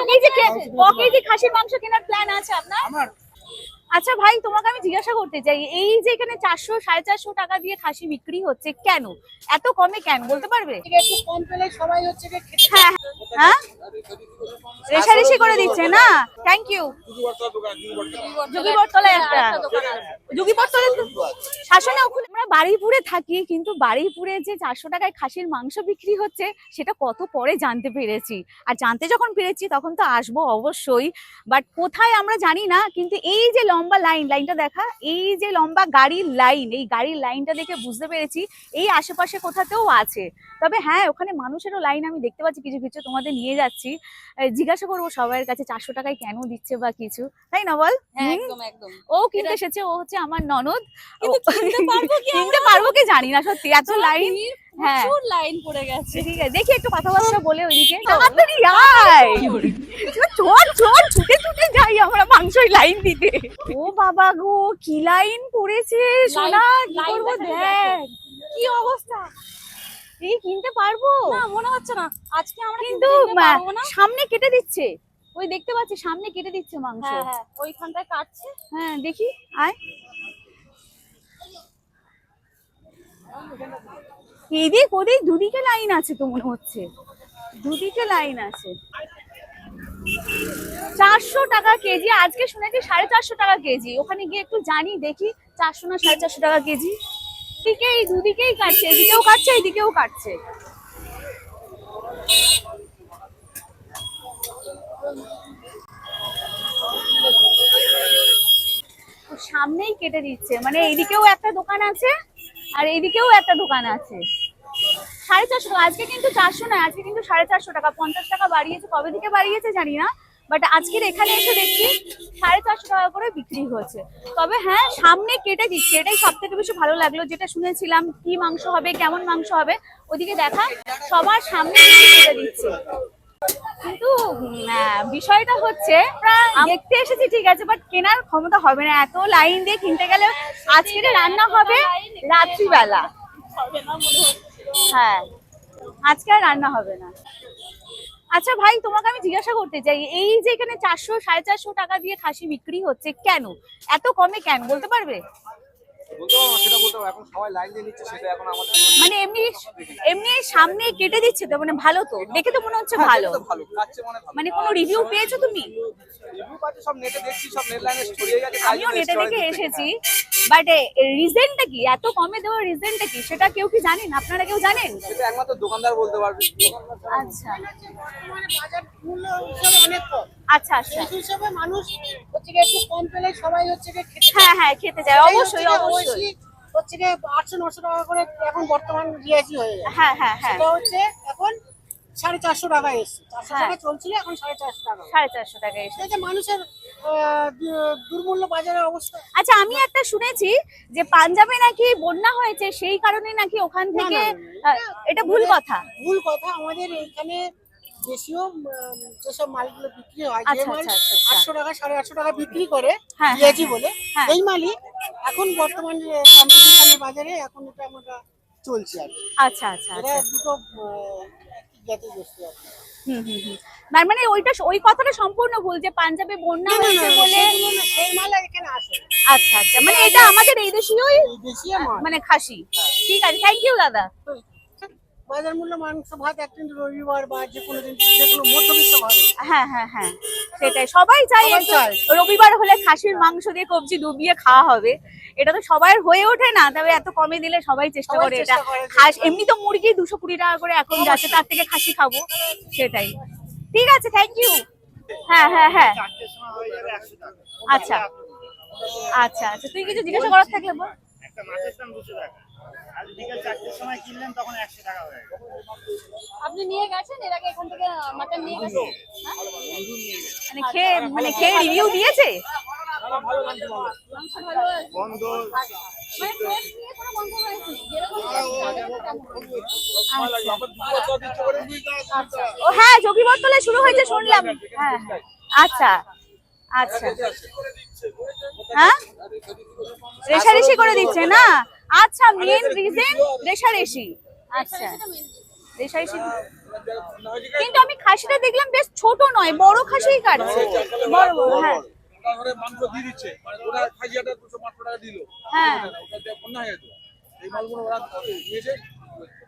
ক কেজি খাসির মাংস কেনার প্ল্যান আছে আপনার? আমার আচ্ছা ভাই তোমাকে আমি জিজ্ঞাসা করতে চাই এই যে এখানে চারশো সাড়ে চারশো টাকা দিয়ে খাসি বিক্রি হচ্ছে কেন? এত কমে কেন বলতে পারবে? কম পেলে সবাই হচ্ছে হ্যাঁ হ্যাঁ। রেশারেশি করে দিচ্ছে না? থ্যাংক ইউ যুগিবরতলায় একটা। যুগিবরতলায় শাসনে ওখানে আমরা বারুইপুরে থাকি কিন্তু বারুইপুরে যে চারশো টাকায় খাসির মাংস বিক্রি হচ্ছে সেটা কত পরে জানতে পেরেছি। আর জানতে যখন পেরেছি তখন তো আসব অবশ্যই। বাট কোথায় আমরা জানি না কিন্তু এই যে লম্বা লাইন লাইনটা দেখা। এই যে লম্বা গাড়ির লাইন এই গাড়ির লাইনটা দেখে বুঝতে পেরেছি এই আশেপাশে কোথাতেও আছে। তবে হ্যাঁ ওখানে মানুষেরও লাইন আমি দেখতে পাচ্ছি কিছু কিছু তোমাদের নিয়ে যাচ্ছি। জিজ্ঞাসা করব সবার কাছে চারশো টাকায় কেন দিচ্ছে বা কিছু? তাই না বল? হ্যাঁ একদম একদম। ও কিনতে এসেছে ও হচ্ছে আমার ননদ। কিনতে পারব কি জানি না সত্যি এত লাইন। হ্যাঁ। লাইন পড়ে গেছে। ঠিক আছে দেখি একটু কথাবার্তা বলে ওইদিকে। চল। চল ছুটে ছুটে যাই আমরা মাংসই লাইন দিতে। ও বাবা গো কি লাইন পড়েছে? সোনা কি করব? দেখ। কি অবস্থা? এই কিনতে পারব? না মনে হচ্ছে না। আজকে আমরা কিন্তু সামনে কেটে দিচ্ছে। ওই দেখতে পাচ্ছি সামনে কেটে দিচ্ছে মাংস। হ্যাঁ হ্যাঁ ওইখানটায় কাটছে। হ্যাঁ দেখি আয়। এদিক ওদিক দুদিকে লাইন আছে তো মনে হচ্ছে। দুদিকে লাইন আছে। চারশো টাকা কেজি, আজকে শুনেছি সাড়ে চারশো টাকা কেজি। ওখানে গিয়ে একটু জানি, দেখি চারশো না সাড়ে চারশো টাকা কেজি। দিকেই দুদিকেই কাটছে, এদিকেও কাটছে এদিকেও কাটছে। সামনেই কেটে দিচ্ছে মানে এইদিকেও একটা দোকান আছে, আর এইদিকেও একটা দোকান আছে। সাড়ে চারশো আজকে কিন্তু চারশো না আজকে কিন্তু সাড়ে চারশো টাকা, পঞ্চাশ টাকা বাড়িয়েছে, কবে থেকে বাড়িয়েছে জানি না বাট আজকের এখানে এসে দেখছি সাড়ে চারশো টাকা করে বিক্রি হচ্ছে তবে হ্যাঁ সামনে কেটে দিচ্ছে, এটাই সব থেকে বেশি ভালো লাগল, যেটা শুনেছিলাম, কি মাংস হবে, কেমন মাংস হবে, ওদিকে দেখা, সবার সামনে কেটে দিচ্ছে। কিন্তু বিষয়টা হচ্ছে দেখতে এসেছি, ঠিক আছে বাট কেনার ক্ষমতা হবে না, এত লাইন দিয়ে কিনতে গেলে আজকের রান্না হবে রাত্রিবেলা। হবে না মনে হচ্ছে। হ্যাঁ। আজকে আর রান্না হবে না। আচ্ছা ভাই তোমাকে আমি জিজ্ঞাসা করতে চাই এই যে এখানে চারশো সাড়ে চারশো টাকা দিয়ে খাসি বিক্রি হচ্ছে কেন? এত কমে কেন বলতে পারবে? মানে এমনি এমনি সামনে কেটে দিচ্ছে তো মানে ভালো তো? দেখে তো মনে হচ্ছে হ্যাঁ, ভালো। তো ভালো মানে মানে কোনো রিভিউ পেয়েছ তুমি? আমিও নেটে দেখে। এসেছি। বাট রিজনটা কি? এত কমে দেওয়ার রিজনটা কি? সেটা কেউ কি জানেন? আপনারা কেউ জানেন? সেটা একমাত্র দোকানদার বলতে পারবে। আচ্ছা। বাজার মূল্য অনেক কম আচ্ছা। আচ্ছা। সেই হিসাবে মানুষ হচ্ছে গিয়ে একটু কম পেলে সবাই হচ্ছে গিয়ে খেতে হ্যাঁ হ্যাঁ খেতে যায় অবশ্যই অবশ্যই হচ্ছে গিয়ে আটশো নশো টাকা করে এখন বর্তমান রিয়াজি হয়ে যায় হ্যাঁ হ্যাঁ হ্যাঁ। সেটা হচ্ছে এখন সাড়ে চারশো টাকা এসছে। চারশো হ্যাঁ। টাকা চলছিল এখন সাড়ে চারশো টাকা। সাড়ে চারশো টাকা এসে এটা যে মানুষের দুর্মূল্য বাজারের অবস্থা আচ্ছা আমি একটা শুনেছি যে পাঞ্জাবে নাকি বন্যা হয়েছে সেই কারণে নাকি ওখান থেকে এটা ভুল কথা ভুল কথা আমাদের এখানে দেশীয় যেসব মালগুলো বিক্রি হয় যে আচ্ছা, মাল আচ্ছা, আচ্ছা। আটশো টাকা সাড়ে আটশো টাকা বিক্রি করে হ্যাঁ, বলে হ্যাঁ। এই মালই এখন বর্তমানে কম্পিটিশনের বাজারে এখন এটা আমরা চলছে আর কি। আচ্ছা আচ্ছা এটা দুটো আর তার মানে ওইটা ওই কথাটা সম্পূর্ণ ভুল যে পাঞ্জাবে বন্যা হয়েছে বলে। আচ্ছা আচ্ছা। মানে এটা আমাদের এই দেশীয় মানে খাসি। ঠিক আছে থ্যাংক ইউ দাদা। বাজার মূল্য মাংস ভাত একদিন রবিবার বা যে কোনো দিন যে কোনো মধ্যবিত্ত ঘরে হ্যাঁ হ্যাঁ হ্যাঁ সেটাই। সবাই চাই একটু রবিবার হলে খাসির মাংস দিয়ে কবজি ডুবিয়ে খাওয়া হবে। এটা তো সবার হয়ে ওঠে না তবে এত কমে দিলে সবাই চেষ্টা করে এটা। খাস এমনি তো মুরগি দুশো কুড়ি টাকা করে এখন যাচ্ছে তার থেকে খাসি খাব সেটাই। ঠিক আছে থ্যাংক ইউ হ্যাঁ হ্যাঁ হ্যাঁ। আচ্ছা। আচ্ছা আচ্ছা। তুই কিছু জিজ্ঞাসা করার থাকলে বল। একটা মাছের দাম দুশো টাকা আজ বিকাল চারটের সময় কিনলেন তখন একশো টাকা হয়ে গেল। আপনি নিয়ে গেছেন? এর আগে এখান থেকে মাটন নিয়ে গেছেন? হ্যাঁ? মানে খেয়ে মানে খেয়ে রিভিউ দিয়েছে? বন্ধ। মানে যেরকম আচ্ছা। ও হ্যাঁ যোগীবর্তলে শুরু হয়েছে শুনলাম। হ্যাঁ হ্যাঁ। আচ্ছা। আচ্ছা। হ্যাঁ? রেশারেশি করে দিচ্ছে না? আচ্ছা মেন রিজন রেশারেশি আচ্ছা। রেশারেশি কিন্তু আমি খাসিটা দেখলাম বেশ ছোট নয় বড় খাসিই কাটছে। বড় বড় হ্যাঁ। মানে ওরা খাজিয়াটা দুশো পাঁচশো টাকা দিল। হ্যাঁ।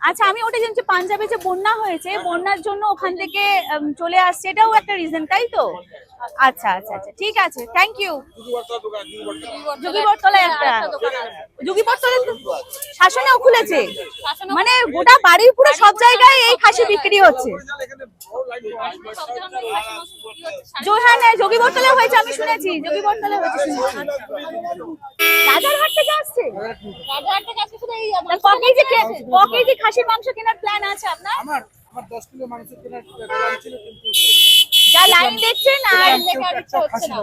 আচ্ছা আমি ওটা জানছি পাঞ্জাবে যে বন্যা হয়েছে বন্যার জন্য ওখান থেকে চলে আসছে এটাও একটা রিজন তাই তো? আচ্ছা আচ্ছা আচ্ছা ঠিক আছে থ্যাংক ইউ যোগীবরতলায় একটা যোগীবরতলায় শাসনেও খুলেছে। মানে গোটা বাড়ির পুরো সব জায়গায় এই খাসি বিক্রি হচ্ছে। ওই যোগীবরতলায় হয়েছে আমি শুনেছি। যোগীবরতলায় হয়েছে রাজারহাট থেকে আসছে? রাজারহাট থেকে শুধু এই কেজি কে- ক কেজি খাসির মাংস কেনার প্ল্যান আছে আপনার? আমার আমার দশ কিলো মাংস কেনার প্ল্যান ছিল কিন্তু যা লাইন দেখছেন আর লাইন দেখে ইচ্ছা হচ্ছে না।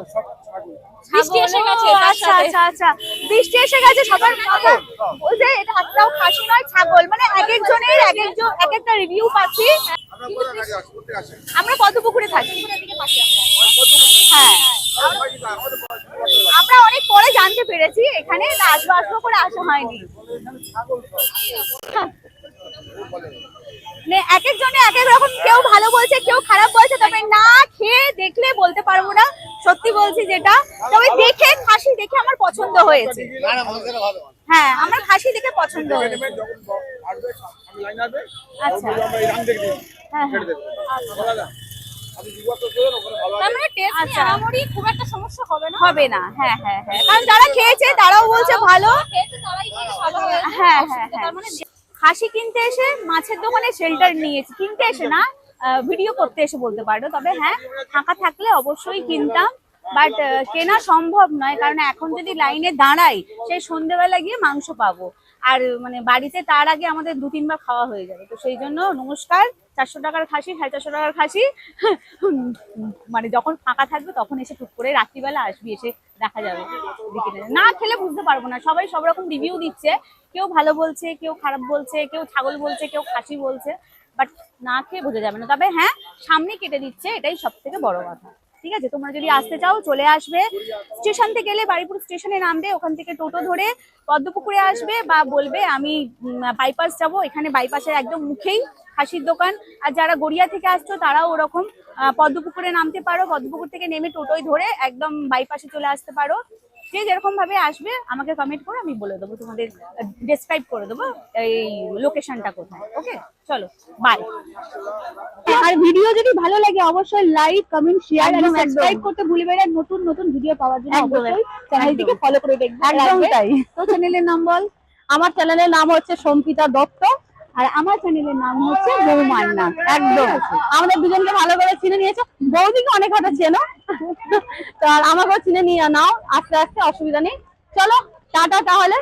ছাগল। বৃষ্টি এসে গেছে, আচ্ছা আচ্ছা আচ্ছা। বৃষ্টি এসে গেছে সবার মাথা বলছে এটা একটাও খাসি নয় ছাগল। মানে এক একজনের এক একজন এক একটা রিভিউ পাচ্ছি। আমরা আমরা পদ্মপুকুরে থাকি। হ্যাঁ। আমরা অনেক পরে জানতে পেরেছি এখানে আসব আসব করে আসা হয়নি। এক একজনে এক এক রকম কেউ ভালো বলছে কেউ খারাপ বলছে তবে না খেয়ে দেখলে বলতে পারব না। সত্যি বলছি যেটা। তবে দেখে খাসি দেখে আমার পছন্দ হয়েছে। হ্যাঁ আমার খাসি দেখে পছন্দ হয়েছে। আচ্ছা। হ্যাঁ তার মানে টেস্ট আচ্ছা। আহামরি খুব একটা সমস্যা হবে না। হ্যাঁ হ্যাঁ হ্যাঁ। কারণ যারা খেয়েছে তারাও বলছে ভালো। হ্যাঁ হ্যাঁ হ্যাঁ। মানে খাসি কিনতে এসে মাছের দোকানে শেল্টার নিয়েছি। কিনতে এসে না ভিডিও করতে এসে বলতে পারো। তবে হ্যাঁ ফাঁকা থাকলে অবশ্যই কিনতাম। বাট কেনা সম্ভব নয়। কারণ এখন যদি লাইনে দাঁড়াই সেই সন্ধ্যেবেলা গিয়ে মাংস পাবো। আর মানে বাড়িতে তার আগে আমাদের দু তিনবার খাওয়া হয়ে যাবে। তো সেই জন্য নমস্কার, চারশো টাকার খাসি, সাড়ে চারশো টাকার খাসি। মানে যখন ফাঁকা থাকবে তখন এসে টুক করে রাত্রিবেলা আসবি, এসে দেখা যাবে না খেলে বুঝতে পারব না, সবাই সব রকম রিভিউ দিচ্ছে। কেউ ভালো বলছে, কেউ খারাপ বলছে, কেউ ছাগল বলছে, কেউ খাসি বলছে বাট না খেয়ে বোঝা যাবে না। তবে হ্যাঁ সামনে কেটে দিচ্ছে, এটাই সব থেকে বড় কথা। ঠিক আছে? তোমরা যদি আসতে চাও, চলে আসবে। স্টেশন থেকে গেলে বাড়িপুর স্টেশনে নামবে, ওখান থেকে টোটো ধরে পদ্মপুকুরে আসবে বা বলবে, আমি বাইপাস যাব। এখানে বাইপাসের একদম মুখেই হাসির দোকান। আর যারা গড়িয়া থেকে আসছো, তারাও ওরকম পদ্মপুকুরে নামতে পারো। পদ্মপুকুর থেকে নেমে টোটোই ধরে একদম বাইপাসে চলে আসতে পারো। যে যেরকম ভাবে আসবে আমাকে কমেন্ট করে আমি বলে দেবো তোমাদের ডেসক্রাইব করে দেবো এই লোকেশনটা কোথায় ওকে চলো বাই আর ভিডিও যদি ভালো লাগে অবশ্যই লাইক কমেন্ট শেয়ার আর সাবস্ক্রাইব করতে ভুলবে না। নতুন নতুন ভিডিও পাওয়ার জন্য অবশ্যই চ্যানেলটিকে ফলো করে দেখবে একদম তাই। তো চ্যানেলের নাম বল। আমার চ্যানেলের নাম হচ্ছে সম্পিতা দত্ত। আর আমার চ্যানেলের নাম হচ্ছে বৌমার নাম একদম। আমাদের দুজনকে ভালো করে চিনে নিয়েছো। বৌদিকে অনেক হঠাৎ চেনো। তো আর আমাকেও চিনে নিয়ে নাও। আস্তে আস্তে, অসুবিধা নেই। চলো, টাটা তাহলে।